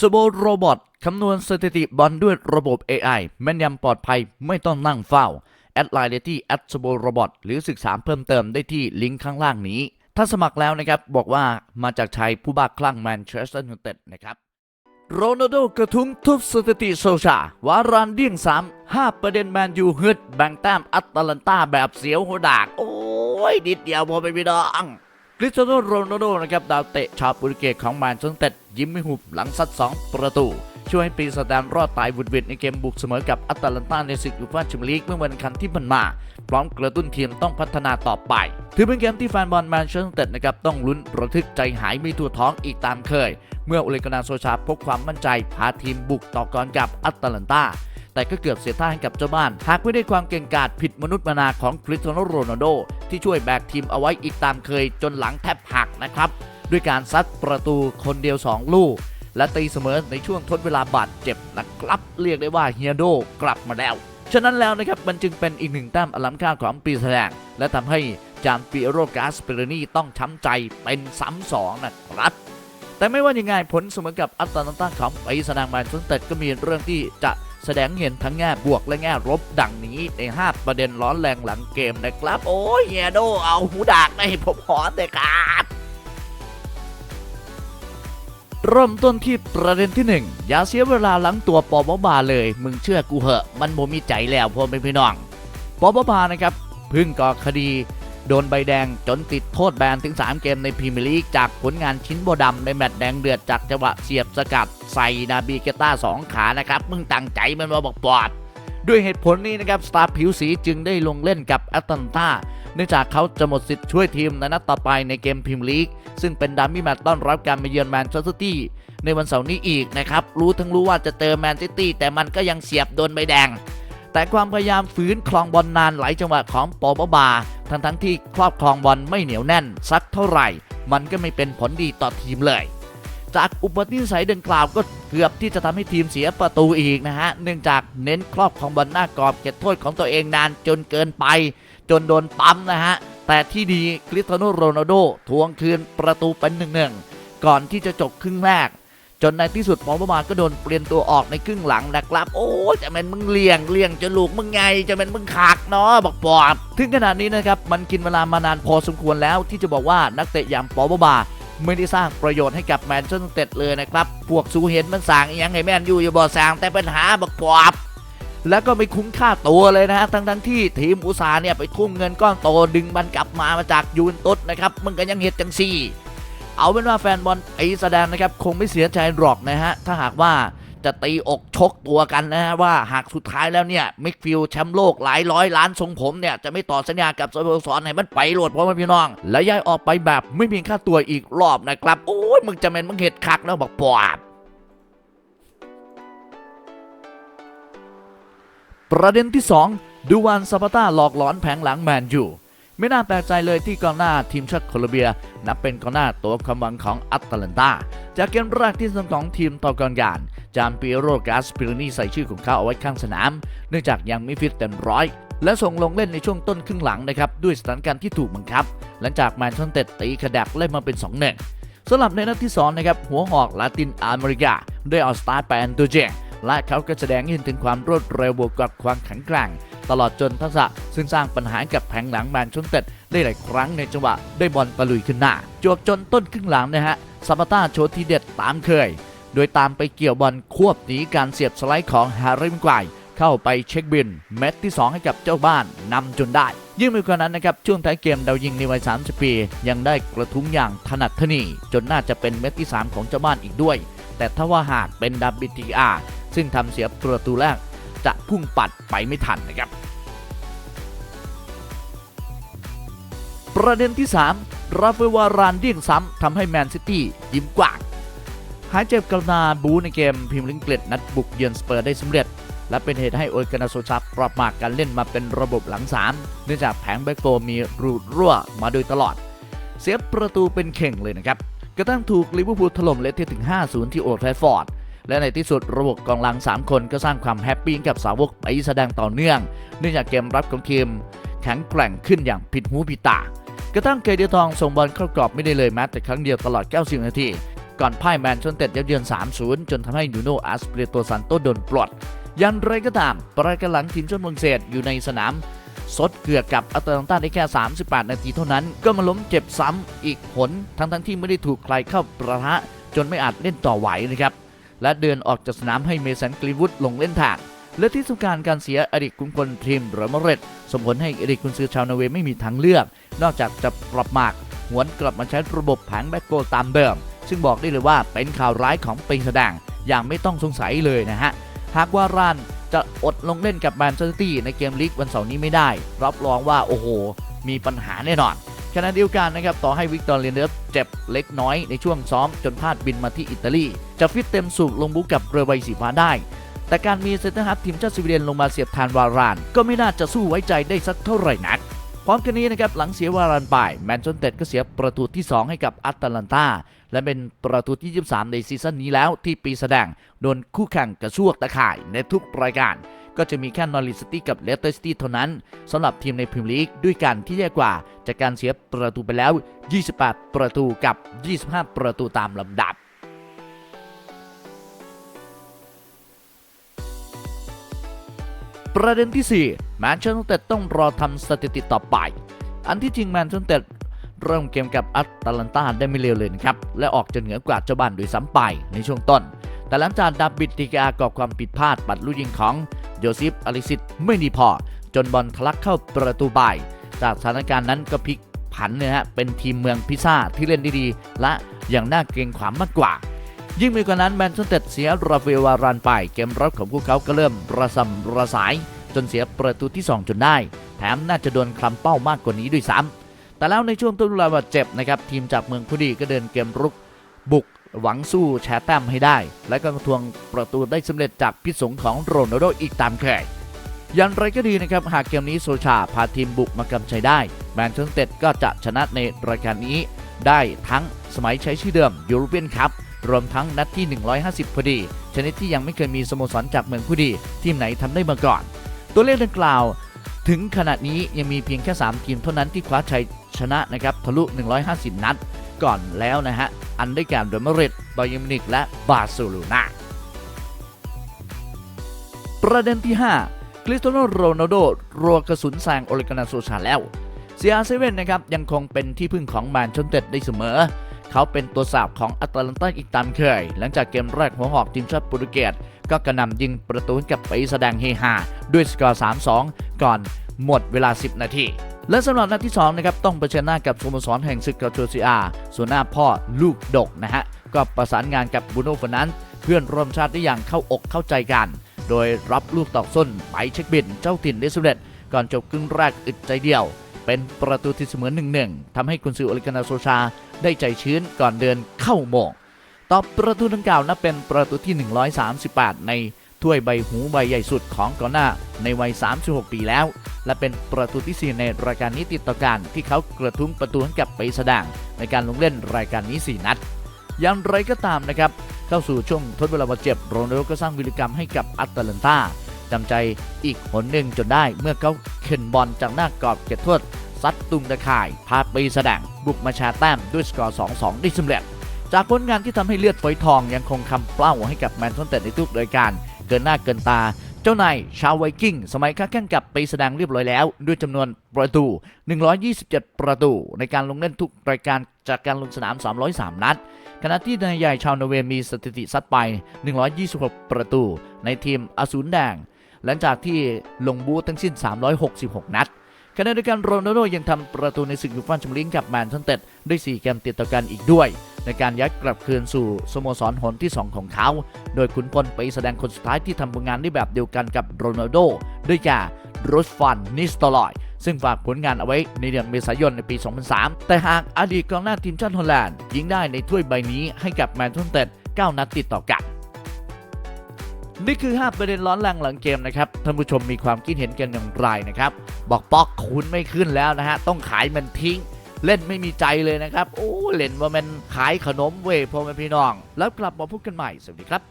สโบโรบอทคำนวณสถิติบอลด้วยระบบ AI แม่นยำปลอดภัยไม่ต้องนั่งเฝ้าแอดไลน์ได้ที่แอดสโบโรบอทหรือศึกษาเพิ่มเติมได้ที่ลิงก์ข้างล่างนี้ ถ้าสมัครแล้วนะครับ บอกว่ามาจากชายผู้บ้าคลั่งแมนเชสเตอร์ยูไนเต็ดนะครับโรนัลโดกระทุ้งทุบสถิติโซชา วารานเดี่ยงสามห้าประเด็นแมนยูฮึดแบ่งแต้มอัตแลนตาแบบเสียวหัวดาก โอ้ยดิดเดียวพอไปพี่น้อง ริสเตียโนโรนัลโดนะครับดาวเตะชาวโปรตุเกสของแมนเชสเตอร์ยิ้มไม่หุบหลังซัด 2 ประตู ช่วยให้ปีศาจแดงรอดตายวุดวิดในเกมบุกเสมอกับอัตแลนตาในศึกยูฟ่าแชมเปี้ยนลีกเมื่อวันคันที่ผ่านมา พร้อมกระตุ้นทีมต้องพัฒนาต่อไป ถือเป็นเกมที่แฟนบอลแมนเชสเตอร์นะครับต้องลุ้นระทึกใจหายไม่ทั่วท้องอีกตามเคย เมื่ออเลกานาโซชาพกความมั่นใจพาทีมบุกต่อกรกับอัตแลนตา แต่ก็เกือบเสียท่าให้กับเจ้าบ้าน หากไม่ได้ความเก่งกาจผิดมนุษย์มนาของคริสเตียโนโรนัลโดที่ช่วยแบกทีมเอาไว้อีกตามเคยจนหลังแทบหักนะครับ ด้วยการซัดประตูคนเดียว 2 ลูก และตีเสมอในช่วงทดเวลาบาดเจ็บนะครับ เรียกได้ว่าเฮียโดกลับมาแล้ว ฉะนั้นแล้วนะครับมันจึงเป็นอีกหนึ่งแต้มอลังการของปีแสดงและทำให้จานปิโรกาสเปเรนีต้องช้ำใจเป็นซ้ำสองนะครับแต่ไม่ว่ายังไงผลเสมอกับอัตแลนตาของปีแสดงแมนเชสเตอร์ก็มีเรื่องที่จะ แสดงเห็นทั้งแง่บวกและแง่ลบดังนี้ใน 5 ประเด็นร้อนแรงหลังเกมนะครับ โอ้ยเฮียโดเอาหูดากให้ผมหอนเลยครับเริ่มต้นที่ประเด็นที่ 1 อย่าเสียเวลาหลังตัวปอบบบาเลย มึงเชื่อกูเหอะ มันบ่มีใจแล้วพ่อแม่พี่น้องปอบบบานะครับ พึ่งก่อคดี โดนใบแดงจนติดโทษแบนถึง 3 เกมในพรีเมียร์ลีกจากผลงานชิ้นโบดำในแมตช์แดงเดือดจากจังหวะเสียบสกัดใส่นาบีเกต้าสองขานะครับ มึงตั้งใจมันมาบอกปอด ด้วยเหตุผลนี้นะครับ สตาร์ผิวสีจึงได้ลงเล่นกับแอตแลนตาเนื่องจากเขาจะหมดสิทธิ์ช่วยทีมในนัดต่อไปในเกมพรีเมียร์ลีก ซึ่งเป็นดัมมี่แมตช์ต้อนรับการมาเยือนแมนเชสเตอร์ซิตี้ในวันเสาร์นี้อีกนะครับรู้ทั้งรู้ว่าจะเจอแมนซิตี้แต่มันก็ยังเสียบโดนใบแดง แต่ความพยายามฝืนคลองบอลนานหลายจังหวะของปอบบบา ทั้งทั้งที่ครอบครองบอลไม่เหนียวแน่น สักเท่าไหร่ มันก็ไม่เป็นผลดีต่อทีมเลย จากอุปนิสัยดังกล่าวก็เกือบที่จะทำให้ทีมเสียประตูอีกนะฮะ เนื่องจากเน้นครอบครองบอลหน้ากรอบเก็บโทษของตัวเองนานจนเกินไป จนโดนปั๊มนะฮะ แต่ที่ดีคริสเตียโนโรนัลโดทวงคืนประตูเป็นหนึ่งหนึ่งก่อนที่จะจบครึ่งแรก จนในที่สุดปอมบาก็โดนเปลี่ยนตัวออกในครึ่งหลังนะครับ โอ้จะเป็นมึงเลี้ยงเลี้ยงจะลูกมึงไงจะเป็นมึงขากเนาะบอกปอบถึงขนาดนี้นะครับมันกินเวลามานานพอสมควรแล้วที่จะบอกว่านักเตะอย่างปอมบาไม่ได้สร้างประโยชน์ให้กับแมนเชสเตอร์เลยนะครับ พวกซูเห็นมันสั่งยังไงแมนยูอย่าบอกสั่งแต่ปัญหาบักปอบแล้วก็ไม่คุ้มค่าตัวเลยนะฮะ ทั้งทั้งที่ทีมอุตสาเนี่ยไปทุ่มเงินก้อนโตดึงมันกลับมามาจากยูนตุสนะครับ มึงก็ยังเห็ดจังซี่ เอาเป็นว่าแฟนบอลไอแสดงนะครับ คงไม่เสียใจหรอกนะฮะ ถ้าหากว่าจะตีอกชกตัวกันนะฮะ ว่าหากสุดท้ายแล้วเนี่ยมิกฟิลแชมป์โลกหลายร้อยล้านทรงผมเนี่ย จะไม่ต่อสัญญากับสโมสรให้มันไปโหลดเพราะว่าพี่น้อง และย้ายออกไปแบบไม่มีค่าตัวอีกรอบนะครับ โอ้ยมึงจะเป็นมึงเห็ดคักแล้วบอกปอบประเด็นที่ 2 ดูวานซาปาต้าหลอกหลอนแผงหลังแมนยู ไม่น่าแปลกใจเลยที่กองหน้าทีมชาติโคลอมเบีย นับเป็นกองหน้าตัวความหวังของอัตแลนตา จากเกมแรกที่สของทีมต่อกองยานจานปิโรกาสปิโรนีใส่ชื่อของเขาเอาไว้ข้างสนาม เนื่องจากยังไม่ฟิตเต็มร้อยและส่งลงเล่นในช่วงต้นครึ่งหลังนะครับ ด้วยสถานการณ์ที่ถูกบังคับ หลังจากแมนเชสเตอร์ตีขดักเล่นมาเป็น2 1สำหรับในนัดที่2นะครับหัวหอกลาตินอเมริกาได้ออกสตาร์ทไปแอนโดเจและเขาก็แสดงให้เห็นถึงความรวดเร็วบวกกับความแข็งแกร่ง ตลอดจนทักษะซึ่งสร้างปัญหาให้กับแผงหลังแมนเชสเตอร์ได้หลายครั้งในจังหวะได้บอลตะลุยขึ้นหน้า จวบจนต้นครึ่งหลังนะฮะซาปาต้าโชว์ทีเด็ดตามเคย โดยตามไปเกี่ยวบอลควบหนีการเสียบสไลด์ของแฮร์รี่มิกวายเข้าไปเช็คบินเม็ดที่ 2 ให้กับเจ้าบ้านนำจนได้ยิ่งไปกว่านั้นนะครับ ช่วงท้ายเกมดาวยิงในวัย 30 ปี ยังได้กระทุ้งอย่างถนัดทนี จนน่าจะเป็นเม็ดที่ 3 ของเจ้าบ้านอีกด้วย แต่ถ้าว่าหากเป็นดับบิทีอาซึ่งทำเสียประตูแรก จะพุ่งปัดไปไม่ทันนะครับ ประเด็นที่ 3 ราฟเอลวารานเดี่ยงซ้ำทำให้แมนซิตี้ยิ้มกว้างหายเจ็บกระนาบูในเกมพรีเมียร์ลีกอังกฤษนัดบุกเยือนสเปอร์ได้สำเร็จ และเป็นเหตุให้โอเกนาโซชาปรับมากการเล่นมาเป็นระบบหลัง 3 เนื่องจากแผงแบ็กโกมีรูดรั่วมาโดยตลอด เสียประตูเป็นเข่งเลยนะครับ กระทั่งถูกลิเวอร์พูลถล่มเละเทะถึง 5-0 ที่โอลด์แทฟฟอร์ดและในที่สุดระบบกองหลัง 3 คนก็สร้างความแฮปปี้กับสาวกไปแสดงต่อเนื่อง เนื่องจากเกมรับของทีมแข็งแกร่งขึ้นอย่างผิดหูผิดตา กระทั่งเกเดียทองส่งบอลเข้ากรอบไม่ได้เลยแม้แต่ครั้งเดียวตลอด 90 นาที ก่อนพ่ายแมนเชสเตอร์ยับเยือน 3-0 จนทำให้นูโนอาสเปรโตซันโตโดนปลดยันไรก็ตาม ประกันหลังทีมชาติฝรั่งเศสอยู่ในสนาม สดเกือกกับอัตแลนตาได้แค่ 38 นาทีเท่านั้น ก็มาล้มเจ็บซ้ำอีกหนทั้งทั้งที่ไม่ได้ถูกใครเข้าประทะจนไม่อาจเล่นต่อไหวนะครับ และเดินออกจากสนามให้เมสันกรีวูดลงเล่นแทนและที่สำคัญการเสียอดีตกุนพลทีมเรอัลมาดริดส่งผลให้อดีตกุนซือชาวนอร์เวย์ไม่มีทางเลือก นอกจากจะปรับหมากหวนกลับมาใช้ระบบแผงแบ็กโกลตามเดิม ซึ่งบอกได้เลยว่าเป็นข่าวร้ายของปีแสดงอย่างไม่ต้องสงสัยเลยนะฮะ หากว่ารานจะอดลงเล่นกับแมนเชสเตอร์ซิตี้ในเกมลีกวันเสาร์นี้ไม่ได้ รับรองว่าโอ้โห มีปัญหาแน่นอนขณะเดียวกันนะครับต่อให้วิกตอร์เลียนเดฟเจ็บเล็กน้อยในช่วงซ้อมจนพลาดบินมาที่อิตาลี จะฟิตเต็มสูบลงบุกกับเรือใบสีฟ้าได้ แต่การมีเซนเตอร์ฮับทีมชาติสวีเดนลงมาเสียบแทนวาราน ก็ไม่น่าจะสู้ไว้ใจได้สักเท่าไหร่นัก พร้อมกันนี้นะครับหลังเสียวารานไปแมนเชสเตอร์ก็เสียประตูที่ 2 ให้กับอัตแลนตาและเป็นประตูที่ 23 ในซีซั่นนี้แล้วที่ปีแสดงโดนคู่แข่งกระชวกตะข่ายในทุกรายการก็จะมีแค่นอริสตี้กับเลสเตอร์ซิตี้เท่านั้นสำหรับทีมในพรีเมียร์ลีกด้วยกันที่แย่กว่า จากการเสียประตูไปแล้ว 28 ประตูกับ 25 ประตูตามลำดับ ประเด็นที่ 4 แมนเชสเตอร์ต้องรอทำสถิติต่อไป อันที่จริงแมนเชสเตอร์เริ่มเกมกับอัตแลนตาได้ไม่เร็วเลยนะครับ และออกจะเหนือกว่าเจ้าบ้านโดยซ้ำไปในช่วงต้น แต่หลังจากดับบิดติกาก่อความผิดพลาดปัดลูกยิงของโยซิฟอลิซิตไม่ดีพอ จนบอลทะลักเข้าประตูบ่าย จากสถานการณ์นั้นก็พลิกผันเนี่ยฮะเป็นทีมเมืองพิซ่าที่เล่นด้ดีและอย่างน่าเกรงขามมากกว่า ยิ่งไปกว่านั้นแมนเชสเตอร์เสียราฟาเอลวารานไป เกมรับของพวกเขาก็เริ่มระสำระสาย จนเสียประตูที่ 2 จนได้ แถมน่าจะโดนคลำเป้ามากกว่านี้ด้วยซ้ำแต่แล้วในช่วงต้นฤดูกาบาดเจ็บนะครับทีมจากเมืองพุดีก็เดินเกมรุกบุกหวังสู้แชร์แต้มให้ได้ และก็ทวงประตูได้สำเร็จจากพิษสงของโรนัลโดอีกตามเคยยันไรก็ดีนะครับ หากเกมนี้โซชาพาทีมบุกมากำชัยได้ แมนเชสเตอร์ก็จะชนะในรายการนี้ ได้ทั้งสมัยใช้ชื่อเดิมยูโรเปียนคัพ รวมทั้งนัดที่ 150 พอดี ชนิดที่ยังไม่เคยมีสโมสรจากเมืองผู้ดี ทีมไหนทำได้มาก่อน ตัวเลขดังกล่าว ถึงขณะนี้ยังมีเพียงแค่ 3 ทีมเท่านั้นที่คว้าชัยชนะนะครับทะลุ 150 นัดก่อนแล้วนะฮะ อันได้แก่เรอัลมาริดบาเยิร์นมินิก และบาร์เซโลนาประเด็นที่ 5 คริสเตียโนโรนัลโดรัวกระสุนแซงโอเลกานาโซชาแล้ว CR7 นะครับยังคงเป็นที่พึ่งของแมนเชสเตอร์ได้เสมอ เขาเป็นตัวสาบของอัตแลนตาอีกตามเคย หลังจากเกมแรกหัวหอกทีมชาติโปรตุเกสก็กระนำยิงประตูให้กับไปแสดงเฮฮาด้วยสกอร์ 3-2 ก่อนหมดเวลา 10 นาทีและสำหรับนัดที่2นะครับต้องเผชิญหน้ากับสโมสรแห่งศึกกาโชซิอาส่วนหน้าพ่อลูกดกนะฮะ ก็ประสานงานกับบูโน่ฟนันเพื่อนร่วมชาติได้อย่างเข้าอกเข้าใจกัน โดยรับลูกตอกส้นไปเช็คบินเจ้าถิ่นได้สำเร็จ ก่อนจบครึ่งแรกอึดใจเดียว เป็นประตูที่เสมอ1-1ทำให้กุนซือโอลิกานาโซชาได้ใจชื้นก่อนเดินเข้าโมงต่อประตูดังกล่าวนับเป็นประตูที่ 138 ในถ้วยใบหูใบใหญ่สุดของกอนหน้าในวัย 36 ปีแล้ว และเป็นประตูที่ 4 ในรายการนี้ติดต่อกันที่เขากระทุ้งประตูให้กับไปสดาง ในการลงเล่นรายการนี้ 4 นัด อย่างไรก็ตามนะครับ เข้าสู่ช่วงทดเวลาบาดเจ็บโรนัลโดก็สร้างวิรกรรมให้กับอัตแลนตา จำใจอีกหนหนึ่งจนได้เมื่อเขาเข็นบอลจากหน้ากรอบเขตโทษซัดตุงตะข่าย พาไปแสดงบุกมาชาแต้มด้วยสกอร์ 2-2 ได้สำเร็จ จากผลงานที่ทำให้เลือดฝอยทองยังคงคำเปล่าให้กับแมนเชสเตอร์ในทุกรายการเกินหน้าเกินตาเจ้านายชาวไวกิ้ง สมัยค้าแข่งกับไปแสดงเรียบร้อยแล้ว ด้วยจำนวนประตู 127 ประตู ในการลงเล่นทุกรายการจากการลงสนาม 303 นัด ขณะที่นายใหญ่ชาวนอร์เวย์มีสถิติซัดไป 126 ประตู ในทีมอสูรแดง หลังจากที่ลงบูธทั้งสิ้น 366 นัดขณะเดียวกันโรนัลโดยังทำประตูในศึกยูฟ่าแชมเปี้ยนลิงกับแมนเชสเตอร์ด้วย 4 เกมติดต่อกันอีกด้วย ในการย้ายกลับคืนสู่สโมสรหนที่ 2 ของเขา โดยขุนพลไปแสดงคนสุดท้ายที่ทำผลงานได้แบบเดียวกันกับโรนัลโดด้วยแก่โรสฟันนิสตอลอยซึ่งฝากผลงานเอาไว้ในเดือนเมษายนในปี 2003 แต่หากอดีตกองหน้าทีมชาติฮอลแลนด์ยิงได้ในถ้วยใบนี้ให้กับแมนเชสเตอร์9นัดติดต่อกัน นี่คือ 5 ประเด็นร้อนแรงหลังเกมนะครับ ท่านผู้ชมมีความคิดเห็นกันอย่างไรนะครับ บอกป๊อกคุณไม่ขึ้นแล้วนะฮะ ต้องขายมันทิ้ง เล่นไม่มีใจเลยนะครับ โอ้ เล่นว่ามันขายขนมเว่พ่อแม่พี่น้อง แล้วกลับมาพบกันใหม่ สวัสดีครับ